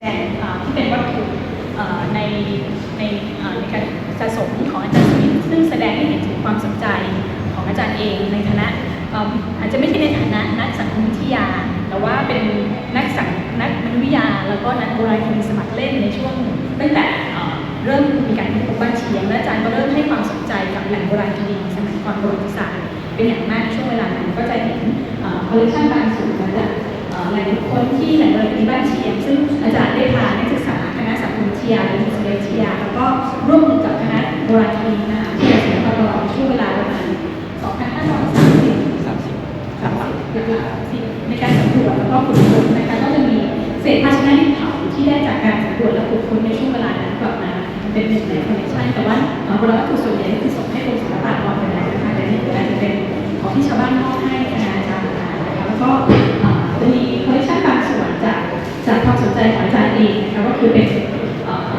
แสดงที่เป็นวัตถุในในในการสะสมของอาจารย์สมิธซึ่งแสดงให้เห็นถึงความสนใจของอาจารย์เองในฐานะอาจจะไม่ใช่ในฐานะนักสังคมวิทยา แต่ว่าเป็นนักสังนักมนุษยวิทยา แล้วก็นักโบราณคดีสมัครเล่นในช่วงตั้งแต่เริ่มมีการพบบ้านเชียงและอาจารย์ก็เริ่มให้ความสนใจกับแหล่งโบราณคดีสมัยก่อนประวัติศาสตร์เป็นอย่างมากในช่วงเวลานั้นก็จะเห็นคอลเลคชันบางส่วนมาจากแหล่งคคลที่แหล่งโบริการบ้านเชียงซึ่ง ยาและมุสลิมวิทยาแล้วก็ร่วมมือกับคณะโบราณคดีมหาวิทยาลัยศิลปากรช่วงเวลาประมาณ 2530สามสิบสามสิบเกือบสามสิบในการสำรวจแล้วก็ขุดค้นนะคะก็จะมีเศษภาชนะดินเผาที่ได้จากการสำรวจและขุดค้นในช่วงเวลานั้นกลับมาเป็นหนึ่งในคอนเนคชันแต่ว่าเอ่อโบราณวัตถุส่วนใหญ่คือ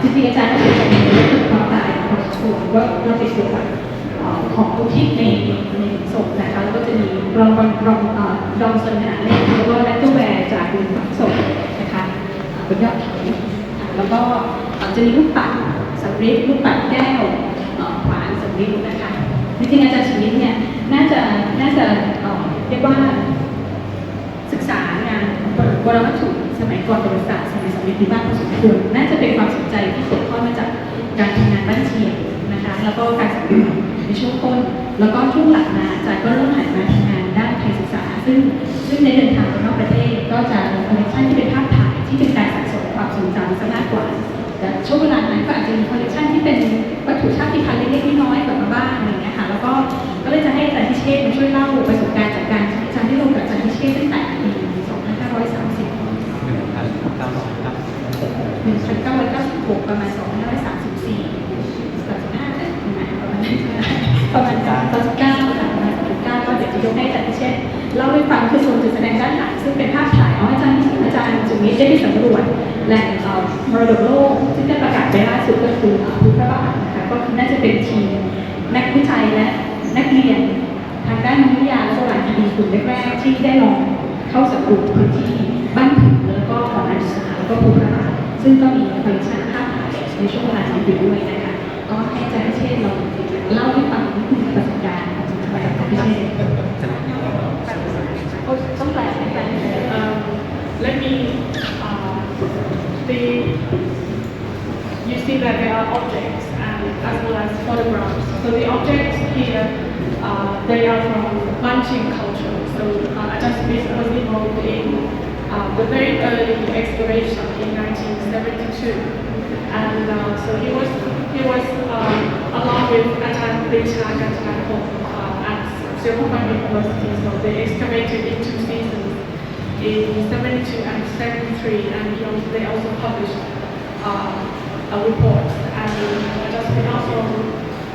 จริงๆอาจารย์ก็เป็นคนที่รู้ถึงความตายของส่วนว่าเราติดตัวกับของอุทิศในในศพนะคะแล้วก็จะมีรองรองรองเอ่อรองส่วนขนาเล็กแล้วก็แลตตอร์แวร์จากบนฝังศพนะคะเอ่อบนยอดเขาแล้วก็จะมีลูกปัดสำริดลูกปัดแก้วขวานสำริดนะคะจริงๆอาจารย์ชนิดเนี่ยน่าจะน่าจะเอ่อเรียกว่าศึกษางานโบราณวัตถุสมัยก่อนประวัติศาสตร์ สมัยสมเด็จพระบ้านพอสมควรน่าจะเป็นความสนใจที่สืบทอดมาจากการทำงานบ้านเชียงนะคะ แล้วก็การสำรวจในช่วงต้น แล้วก็ช่วงหลังมาอาจารย์ก็เริ่มหันมาทำงานด้านไทยศึกษา ซึ่งซึ่งในเดินทางไปนอกประเทศก็จะมีคอลเลคชันที่เป็นภาพถ่ายที่เป็นการสะสมความทรงจำซะมากกว่าแต่ช่วงเวลานั้นก็อาจจะมีคอลเลคชันที่เป็นวัตถุชาติพันธุ์เล็กๆน้อยๆกลับบ รดกโลกซึ่ได้ประกาศไปล่าสุดก็คือพุทธบาทนะคะก็คือน่าจะเป็นทีมนักวิจัยและนักเรียนทางด้านวิทยาและโบราณคดีกลุ่มแรกๆที่ได้ลองเข้าสำรวจพื้นที่บ้านผือแล้วก็ของนักศึกษาแล้วก็ภูมิศาสตร์ซึ่งก็มีคอลเลคชันภาพถ่ายในช่วงเวลานี้อยู่ด้วยนะคะก็ให้อาจารย์เชษเราเล่าให้ฟังนิดนึงประสบการณ์ของอาจารย์เชษต้องแปลให้แปล Um, let me, uh, the, you see that there are objects and as well as photographs. So the objects here, uh, they are from Manching culture. So uh, Ajahn was involved in uh, the very early exploration in 1972. And uh, so he was, he was uh, along with Ajahn Richa Gantanapon uh, at Singapore University. So they excavated in two seasons in 72 and 73, and they also published uh, a report. And Justin also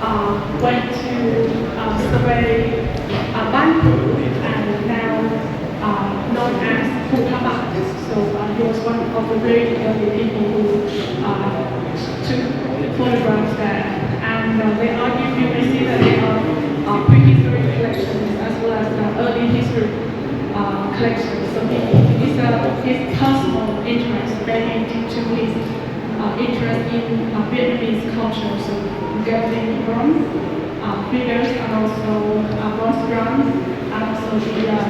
uh, went to uh, survey uh, Banpu, and now uh, known as Putabat. So uh, he was one of the very early people who uh, took photographs there. And uh, they are, you may see that they are uh, prehistory collections as well as early history uh, So he, his, uh, his personal interest ran into his uh, interest in uh, Vietnamese culture, so gilding bronze uh, figures and also uh, bronze drums and also the uh,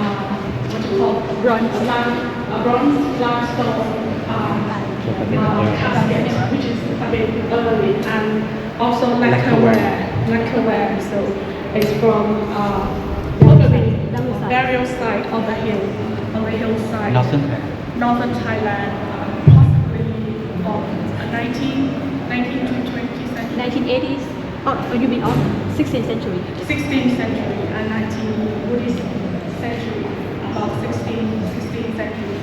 uh, what you call bronze lime, uh, bronze limestone uh, uh, which is a bit early, and also lacquerware, lacquerware. So it's from uh, Burial site of the hill, of the hillside, Northern Thailand. northern Thailand, possibly from 19, 19 to 20th century, 1980s. Oh, you mean of 16th century? 16th century and 19 Buddhist century, about 16th, 16th century.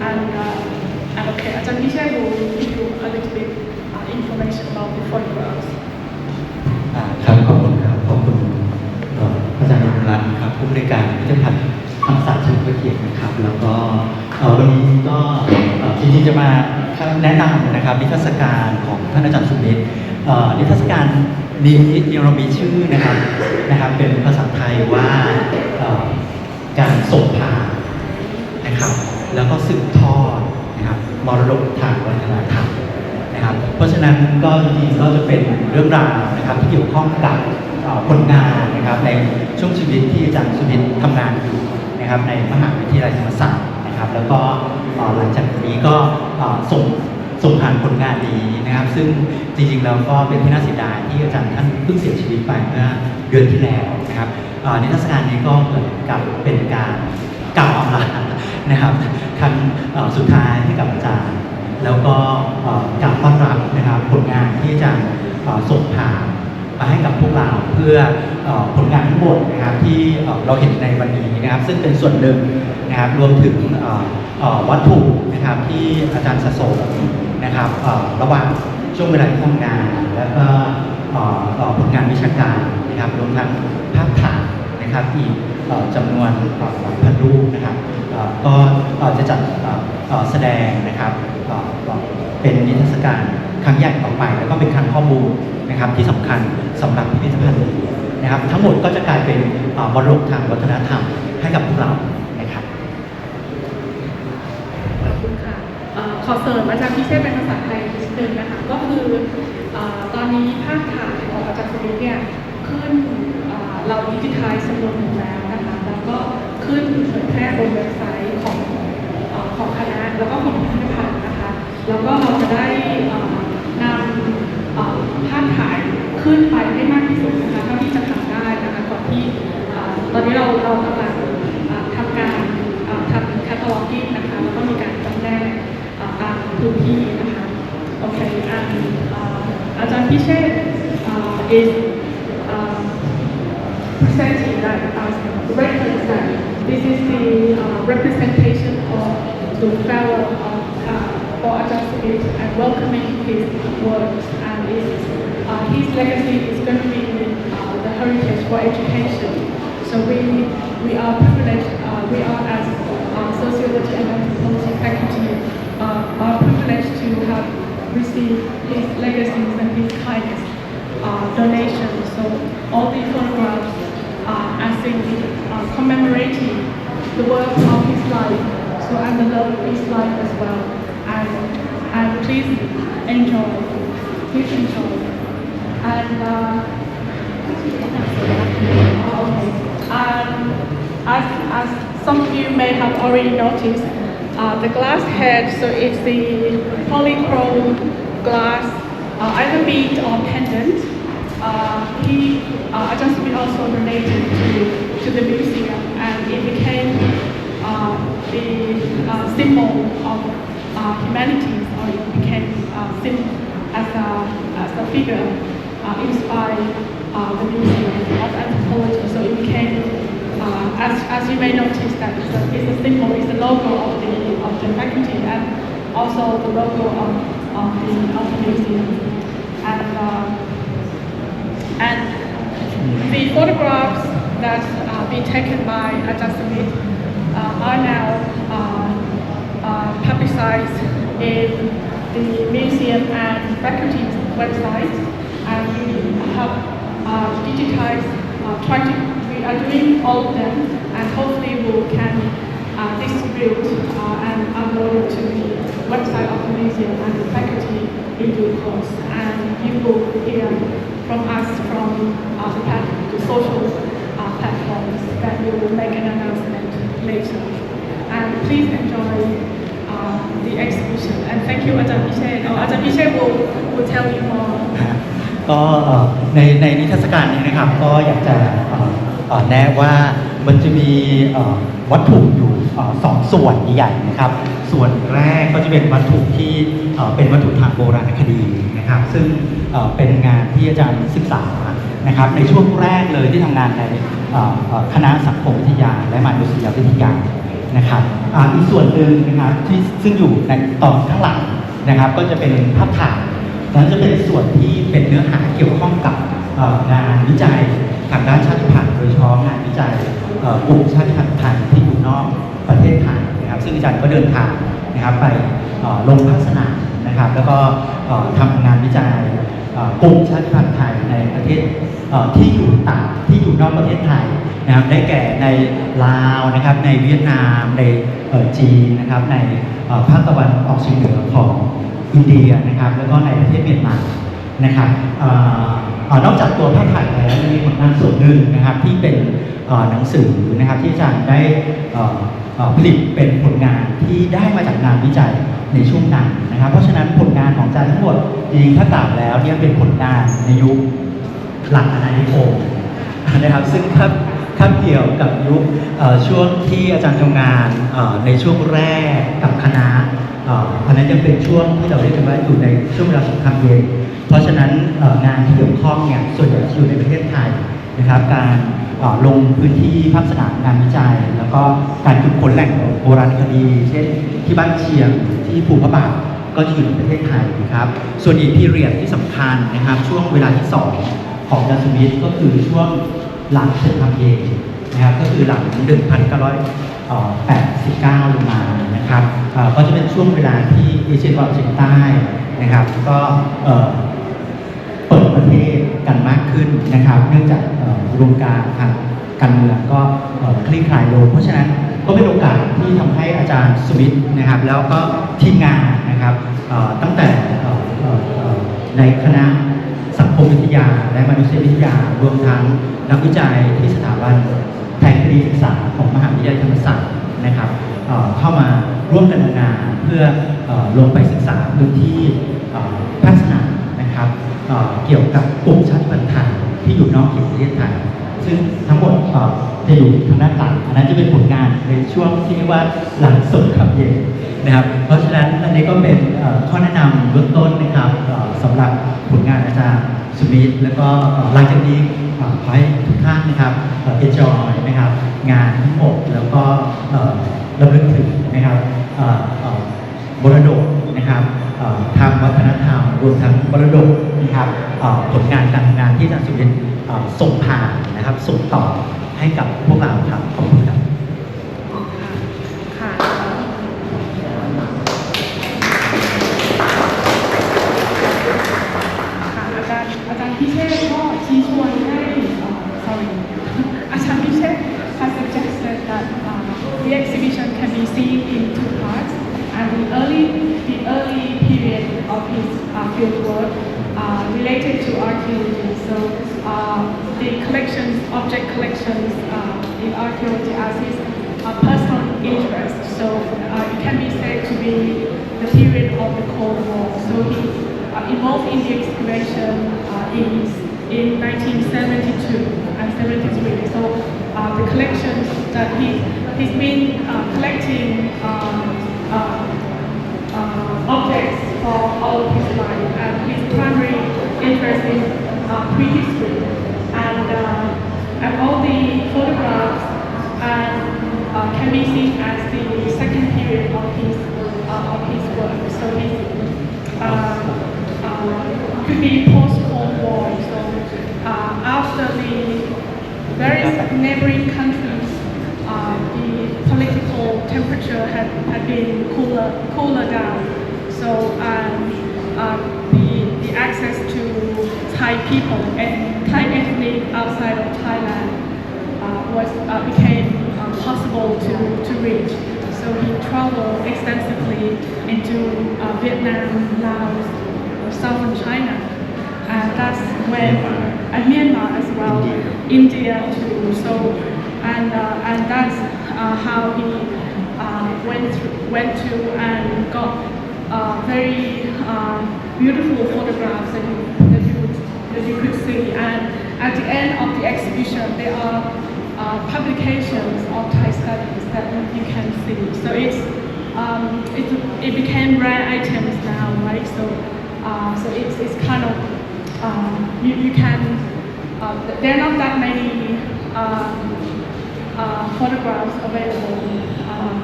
And uh, and okay, Ajahn I will give you a little bit uh, information about the photographs. Uh, อ่าครับขอบ รัตน์ครับผู้บริการพิพิธภัณฑ์ธรรมศาสตร์เฉลิมพระเกียรตินะครับ แล้วก็เอ่อวันนี้ก็จริงๆจะมาแนะนำนะครับนิทรรศการของท่านอาจารย์สุมิตรเอ่อนิทรรศการนี้เรามีชื่อนะครับนะครับ เป็นภาษาไทยว่าการส่งผ่านนะครับ แล้วก็สืบทอดนะครับมรดกทางวัฒนธรรมนะครับ เพราะฉะนั้นก็จริงๆก็จะเป็นเรื่องราวนะครับที่เกี่ยวข้องกับ ผลงานนะครับในช่วงชีวิตที่อาจารย์สุวิทย์ทำงานอยู่นะครับในมหาวิทยาลัยธรรมศาสตร์นะครับ แล้วก็หลังจากนี้ก็ส่งส่งผ่านผลงานนี้นะครับ ซึ่งจริงๆแล้วก็เป็นที่น่าเสียดายที่อาจารย์ท่านเพิ่งเสียชีวิตไปเมื่อเดือนที่แล้วนะครับเอ่อนิทรรศการนี้ก็เหมือนกับเป็นการกล่าวอำลานะครับครั้งสุดท้ายให้กับอาจารย์ แล้วก็กล่าวต้อนรับนะครับผลงานที่อาจารย์ส่งผ่าน มาให้กับพวกเราเพื่ออผลงานทั้งหมดนะครับที่เราเห็นในวันนี้นะครับ ซึ่งเป็นส่วนหนึ่งนะครับรวมถึงวัตถุนะครับที่อาจารย์สะสมนะครับระหว่างช่วงเวลาที่ทำงาน แล้วก็ผลงานวิชาการนะครับรวมทั้งภาพถ่ายนะครับอีกจำนวนหลายพันรูปนะครับก็จะจัดแสดงนะครับเป็นนิทรรศการ ครั้งใหญ่ต่อไป แล้วก็เป็นครั้งข้อมูลนะครับที่สำคัญสำหรับพิพิธภัณฑ์นี้นะครับ ทั้งหมดก็จะกลายเป็นมรดกทางวัฒนธรรมให้กับพวกเรานะครับขอบคุณค่ะเอ่อขอเสริมอาจารย์พิเชษเป็นภาษาไทยนิดนึงนะคะก็คืออตอนนี้ภาพถ่ายของอาจารย์สมิทเนี่ยขึ้นเราดิจิทัลจำนวนหนึ่งแล้วนะคะแล้วก็ขึ้นเผยแพร่บนเว็บไซต์ของอของคณะแล้วก็ของพิพิธภัณฑ์นะคะ แล้วก็เราจะได้อ่อ นำภาพถ่ายขึ้นไปให้มากที่สุดนะคะเท่าที่จะทำได้นะคะก่อนที่ตอนนี้เราเรากำลังทำการทำแคตตาล็อกนะคะแล้วก็มีการจำแนกอ่อตามพื้นที่นะคะโอเคอันอาจารย์พิเชษ is presenting that as records that this is the uh, representation of the fellow uh, for adjusting Sumit and welcoming his works and his, uh, his legacy is going to be uh, the heritage for education. So we we are privileged, uh, we are as uh, sociology and anthropology faculty uh, are privileged to have received his legacies and his kindness uh, donations. So all the photographs are in uh, commemorating the work of his life. So and the love of his life as well. Please enjoy. Please enjoy. And uh. Um, as, as some of you may have already noticed, uh, the glass head, so it's the polychrome glass, uh, either bead or pendant. Uh, he, uh, Ajahn Sumit also donated to, to the museum and it became uh, the uh, symbol of uh, humanities it became uh, symbol as a, as a figure uh, inspired uh, the Museum of Anthropology. So it became, uh, as, as you may notice, that it's a, it's a symbol, it's the logo of the, of the faculty and also the logo of, of, the, of the museum. And, uh, and the photographs that are being taken by Sumit uh, are now uh, uh, publicized in the museum and faculty websites, and we have uh, digitized, uh, try to, we are doing all of them, and hopefully we can uh, distribute uh, and upload to the website of the museum and the faculty in due course. And you will hear from us from uh, the, the social uh, platforms that we will make an announcement later. And please enjoy uh, the exhibition. And thank you, Ajahn Piche. Oh, Ajahn Piche will, will tell you more. ก็ในในนิทรรศการนี้นะครับ ก็อยากจะแนะว่ามันจะมีวัตถุอยู่สองส่วนใหญ่ๆนะครับ ส่วนแรกก็จะเป็นวัตถุที่เป็นวัตถุทางโบราณคดีนะครับ ซึ่งเป็นงานที่อาจารย์ศึกษานะครับ ในช่วงแรกเลยที่ทำงานในคณะสังคมวิทยาและมนุษยวิทยา นะครับอ่าอีกส่วนหนึ่งนะครับที่ซึ่งอยู่ในตอนข้างหลังนะครับ ก็จะเป็นภาพถ่ายนั้นจะเป็นส่วนที่เป็นเนื้อหาเกี่ยวข้องกับงานวิจัยทางด้านชาติพันธุ์โดยเฉพาะงานวิจัยกลุ่มชาติพันธุ์ไทยที่อยู่นอกประเทศไทยนะครับ ซึ่งอาจารย์ก็เดินทางนะครับไปลงภาคสนามนะครับ แล้วก็เอ่อทำงานวิจัย กลุ่มชาติพันธุ์ไทยในประเทศที่อยู่ต่างที่อยู่นอกประเทศไทยนะครับได้แก่ในลาวนะครับในเวียดนามในจีนนะครับในภาคตะวันออกเฉียงเหนือของอินเดียนะครับแล้วก็ในประเทศเมียนมานะครับออนอกจากตัวภาพถ่ายแล้วมีผลงานส่วนหนึ่งนะครับที่เป็นหนังสือนะครับที่อาจารย์ได้อ่อเอ่อ ผลิตเป็นผลงานที่ได้มาจากงานวิจัยในช่วงนั้นนะครับ เพราะฉะนั้นผลงานของอาจารย์ทั้งหมดจริงถ้ากล่าวแล้วเนี่ยเป็นผลงานในยุคหลังอาณานิคมนะครับซึ่งครับครับเกี่ยวกับยุคช่วงที่อาจารย์ทำงานในช่วงแรกกับคณะอันนั้นยังเป็นช่วงที่เราเรียกกันว่าอยู่ในช่วงเวลาสงครามเย็นเพราะฉะนั้นงานที่เกี่ยวข้องเนี่ยส่วนใหญ่อยู่ในประเทศไทยนะครับการ ลงพื้นที่ภาคสนามงานวิจัย แล้วก็การขุดค้นแหล่งโบราณคดี เช่น ที่บ้านเชียงที่ภูพระบาทก็อยู่ในประเทศไทยนะครับ ส่วนอีกพีเรียดที่สำคัญนะครับ ช่วงเวลาที่สองของดัสมิธก็คือช่วงหลังสงครามเย็นนะครับก็คือหลัง 1989 ลงมานะครับก็จะเป็นช่วงเวลาที่เอเชียตะวันออกเฉียงใต้นะครับ ก็เปิดประเทศกันมากขึ้นนะครับ เนื่องจาก เอ่ออุดมการทางการเมืองก็คลี่คลายลงเพราะฉะนั้นก็เป็นโอกาสที่ทำให้อาจารย์สมิธนะครับ แล้วก็ทีมงานนะครับตั้งแต่ในคณะสังคมวิทยา และมนุษยวิทยารวมทั้งนักวิจัยที่สถาบันแทนคดีศึกษาของมหาวิทยาลัยธรรมศาสตร์นะครับเข้ามาร่วมกันทำงานเพื่อลงไปศึกษาพื้นที่ภาคสนามนะครับเอ่อเกี่ยวกับกลุ่มชาติพันธุ์ไทย ที่อยู่นอกเขตประเทศไทย ซึ่งทั้งหมดเอ่อจะอยู่ทางด้านหลัง อันนั้นจะเป็นผลงานในช่วงที่เรียกว่าหลังสงครามเย็นนะครับ เพราะฉะนั้นอันนี้ก็เป็นเอ่อข้อแนะนำเบื้องต้นนะครับเอ่อสำหรับผลงานอาจารย์สุมิตรแล้วก็เอ่อหลังจากนี้เอ่อขอให้ทุกท่านนะครับเอ่อ enjoy นะครับงานทั้งหมดแล้วก็เอ่อระลึกถึงนะครับเอ่อเอ่อ มรดกนะครับ ทางวัฒนธรรมรวมทั้งมรดกนะครับผลงานการทำงานที่อาจารย์สุรินทรส่งผ่านนะครับ ส่งต่อให้กับพวกเราครับขอบคุณครับ collections uh, in archaeology as his uh, personal interest. So uh, it can be said to be the period of the Cold War. So he uh, involved in the excavation in, in 1972 and 73. So the collections that he, he's been collecting um, objects for all of his life and his primary interest is prehistory and all the photographs and uh, can be seen as the second period of his uh, of his work. So his uh, uh, could be post Cold War. So uh, after the various neighboring countries, uh, the political temperature had, had been cooler cooler down. So um, the the access to Thai people and Thai ethnic outside of Thailand uh, was uh, became uh, possible to, to reach. So he traveled extensively into uh, Vietnam, Laos, southern China, and that's when and Myanmar as well, India, too. So and uh, and that's uh, how he uh, went through, went to and got uh, very uh, beautiful photographs you, that you could see. And at the end of the exhibition, there are uh, publications of Thai studies that you can see. So it's um, it, it became rare items now, right? So uh, so it's, it's kind of um, you, you can uh, there are not that many um, uh, photographs available um,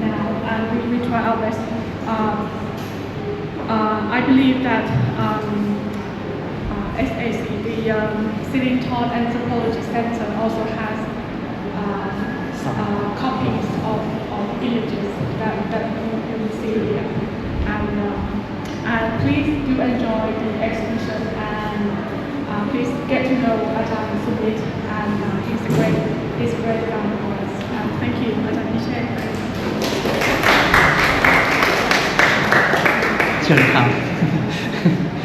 now, and we, we try our best. Uh, uh, I believe that um, SAC, the um, Sitting Todd Anthropology Center, also has uh, uh, copies of, of images that, that you can see here. And, um, and please do enjoy the exhibition and uh, please get to know Ajahn Sumit and uh, he's a great Please write down for us. Um, thank you, Ajahn Abhishek. เชิ